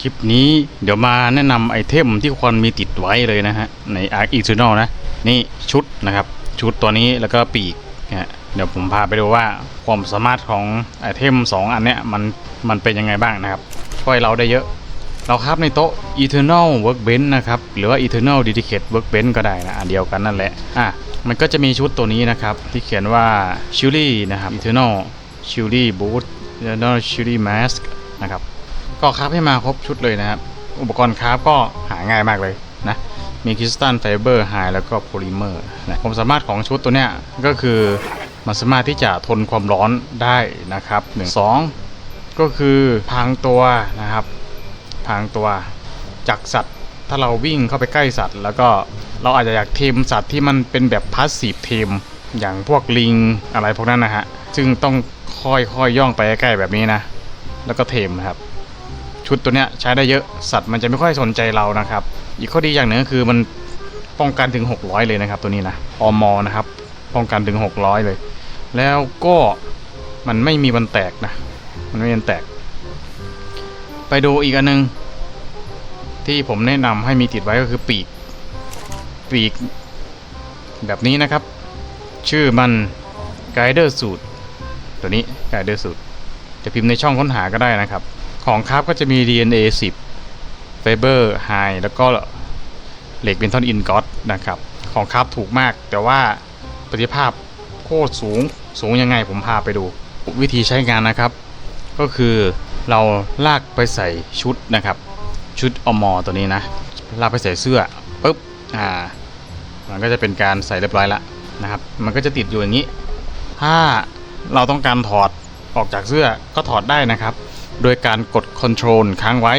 คลิปนี้เดี๋ยวมาแนะนำไอเทมที่ควรมีติดไว้เลยนะฮะ ใน Arc Eternal นะ นี่ชุดนะครับ ชุดตัวนี้แล้วก็ปีกนะเดี๋ยวผมพาไปดูว่าความสามารถของไอเทม 2 อันเนี้ยมันมันเป็นยังไงบ้างนะครับ ช่วยเราได้เยอะ เราครับในโต๊ะ Eternal Workbench นะครับ หรือว่า Eternal Dedicated Workbench ก็ได้นะอันเดียวกันนั่นแหละอะมันก็จะมีชุดตัวนี้นะครับ ที่เขียนว่า s h i l y นะครับ Eternal s h i l y Boot Eternal s h i l y Mask นะครับ ก็คราฟให้มาครบชุดเลยนะครับ อุปกรณ์คราฟก็หาง่ายมากเลยนะ มีคริสตัลไฟเบอร์ไฮแล้วก็โพลิเมอร์นะผมสามารถของชุดตัวเนี้ยก็คือมันสามารถที่จะทนความร้อนได้นะครับหนึ่งสองก็คือพรางตัวนะครับพรางตัวจากสัตว์ ถ้าเราวิ่งเข้าไปใกล้สัตว์ แล้วก็เราอาจจะอยากเทมสัตว์ที่มันเป็นแบบพาสซีฟเทมอย่างพวกลิงอะไรพวกนั้นนะฮะ ซึ่งต้องค่อยๆยย่องไปใกล้แบบนี้นะ แล้วก็เทมครับ ชุดตัวเนี้ยใช้ได้เยอะสัตว์มันจะไม่ค่อยสนใจเรานะครับ อีกข้อดีอย่างหนึ่งก็คือมันป้องกันถึง 600 เลยนะครับ ตัวนี้นะอมอนะครับ ป้องกันถึง 600 เลย แล้วก็มันไม่มีวันแตกนะ มันไม่มีวันแตก ไปดูอีกอันหนึง ที่ผมแนะนำให้มีติดไว้ก็คือปีก ปีก แบบนี้นะครับ ชื่อมัน Guider Suit ตัวนี้ Guider Suit จะพิมพ์ในช่องค้นหาก็ได้นะครับ ของคราฟก็จะมี DNA 10 Fiber High แล้วก็เหล็กเป็นท่อนอินกอตนะครับ ของคราฟถูกมาก แต่ว่าประสิทธิภาพโคตรสูงสูงยังไงผมพาไปดู วิธีใช้งานนะครับ ก็คือเราลากไปใส่ชุดนะครับ ชุดอมอตัวนี้นะ ลากไปใส่เสื้อปุ๊บอ่ามันก็จะเป็นการใส่เรียบร้อยละนะครับ มันก็จะติดอยู่อย่างนี้ ถ้าเราต้องการถอดออกจากเสื้อก็ถอดได้นะครับ โดยการกด Ctrl ค้างไว้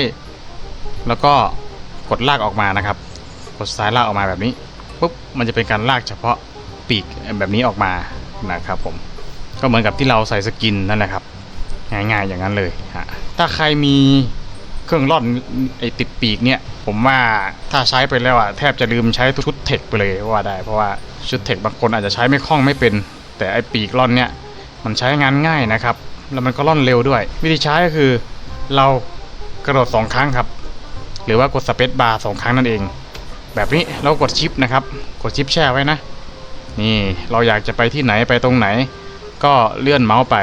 แล้วก็กดลากออกมานะครับ กดซ้ายลากออกมาแบบนี้ปุ๊บมันจะเป็นการลากเฉพาะปีกแบบนี้ออกมานะครับผมก็เหมือนกับที่เราใส่สกินนั่นแหละครับ ง่ายๆอย่างนั้นเลยฮะถ้าใครมีเครื่องร่อนไอติดปีกเนี่ย ผมว่าถ้าใช้ไปแล้วอะแทบจะลืมใช้ชุดเทคไปเลยว่าได้ เพราะว่าชุดเทคบางคนอาจจะใช้ไม่คล่องไม่เป็น แต่ไอปีกร่อนเนี่ยมันใช้งานง่ายนะครับ แล้วมันก็ร่อนเร็วด้วย วิธีใช้ก็คือเรากระโดดสองครั้งครับ หรือว่ากดสเปซบาร์สองครั้งนั่นเอง แบบนี้เรากดชิปนะครับ กดชิปแช่ไว้นะ นี่เราอยากจะไปที่ไหนไปตรงไหน ก็เลื่อนเมาส์ไป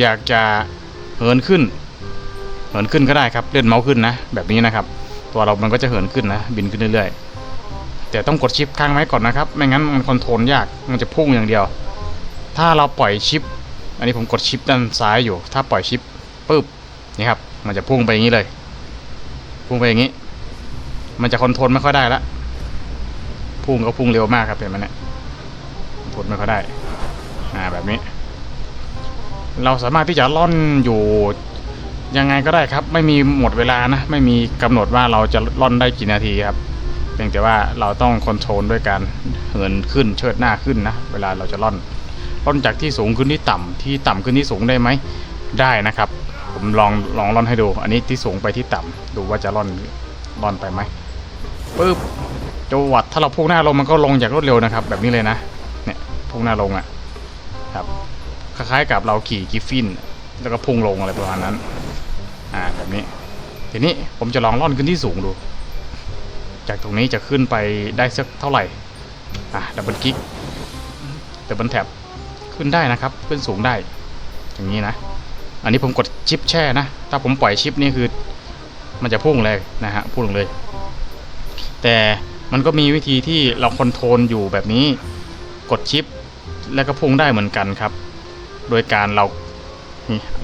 อยากจะเหินขึ้น เหินขึ้นก็ได้ครับ เลื่อนเมาส์ขึ้นนะ แบบนี้นะครับ ตัวเรามันก็จะเหินขึ้นนะ บินขึ้นเรื่อยๆ แต่ต้องกดชิปค้างไว้ก่อนนะครับ ไม่งั้นมันคอนโทรลยาก มันจะพุ่งอย่างเดียว ถ้าเราปล่อยชิป อันนี้ผมกดชิปด้านซ้ายอยู่ ถ้าปล่อยชิปปุ๊บนี่ครับ มันจะพุ่งไปอย่างนี้เลย พุ่งไปอย่างนี้ มันจะคอนโทรลไม่ค่อยได้ละพุ่งก็พุ่งเร็วมากครับเห็นไหมเนี่ยคอนไม่ค่อยได้ อ่าแบบนี้ เราสามารถที่จะล่อนอยู่ยังไงก็ได้ครับ ไม่มีหมดเวลานะ ไม่มีกำหนดว่าเราจะล่อนได้กี่นาทีครับเพียงแต่ว่าเราต้องคอนโทรลด้วยการเหินขึ้นเชิดหน้าขึ้นนะ เวลาเราจะล่อน ล่อนจากที่สูงขึ้นที่ต่ำที่ต่ำขึ้นที่สูงได้ไหมได้นะครับ ผมลองลองล่อนให้ดู อันนี้ที่สูงไปที่ต่ำดูว่าจะล่อนล่อนไปไหมปึ๊บจังหวัดถ้าเราพุ่งหน้าลงมันก็ลงอย่างรวดเร็วนะครับ แบบนี้เลยนะเนี่ยพุ่งหน้าลงอะครับคล้ายๆกับเราขี่กิฟฟิน แล้วก็พุ่งลงอะไรประมาณนั้นอ่าแบบนี้ทีนี้ผมจะลองล่อนขึ้นที่สูงดู จากตรงนี้จะขึ้นไปได้สักเท่าไหร่อะดับเบิลคลิกดับเบิลแท็บ ขึ้นได้นะครับขึ้นสูงได้ อย่างนี้นะ อันนี้ผมกดชิปแช่นะ ถ้าผมปล่อยชิปนี่คือ มันจะพุ่งเลยนะฮะพุ่งเลย แต่มันก็มีวิธีที่เราคอนโทรลอยู่แบบนี้ กดชิปแล้วก็พุ่งได้เหมือนกันครับ โดยการเรา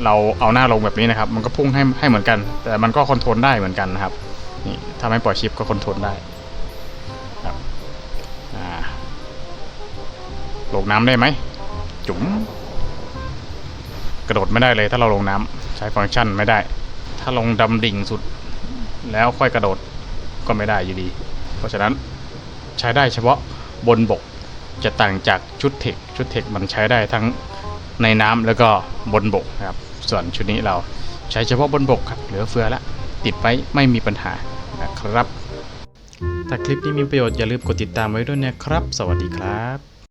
เราเอาหน้าลงแบบนี้นะครับ มันก็พุ่งให้ให้เหมือนกัน แต่มันก็คอนโทรลได้เหมือนกันนะครับนี่ถ้าไม่ปล่อยชิปก็คอนโทรลได้ครับอ่าลงน้ำได้ไหม จุ๋มกระโดดไม่ได้เลย ถ้าเราลงน้ำใช้ฟังก์ชันไม่ได้ ถ้าลงดำดิ่งสุด แล้วค่อยกระโดดก็ไม่ได้อยู่ดี เพราะฉะนั้นใช้ได้เฉพาะบนบกจะต่างจากชุดเทคชุดเทคมันใช้ได้ทั้งในน้ำแล้วก็บนบกครับส่วนชุดนี้เราใช้เฉพาะบนบกครับเหลือเฟือละติดไว้ไม่มีปัญหานะครับ ถ้าคลิปนี้มีประโยชน์อย่าลืมกดติดตามไว้ด้วยนะครับ สวัสดีครับ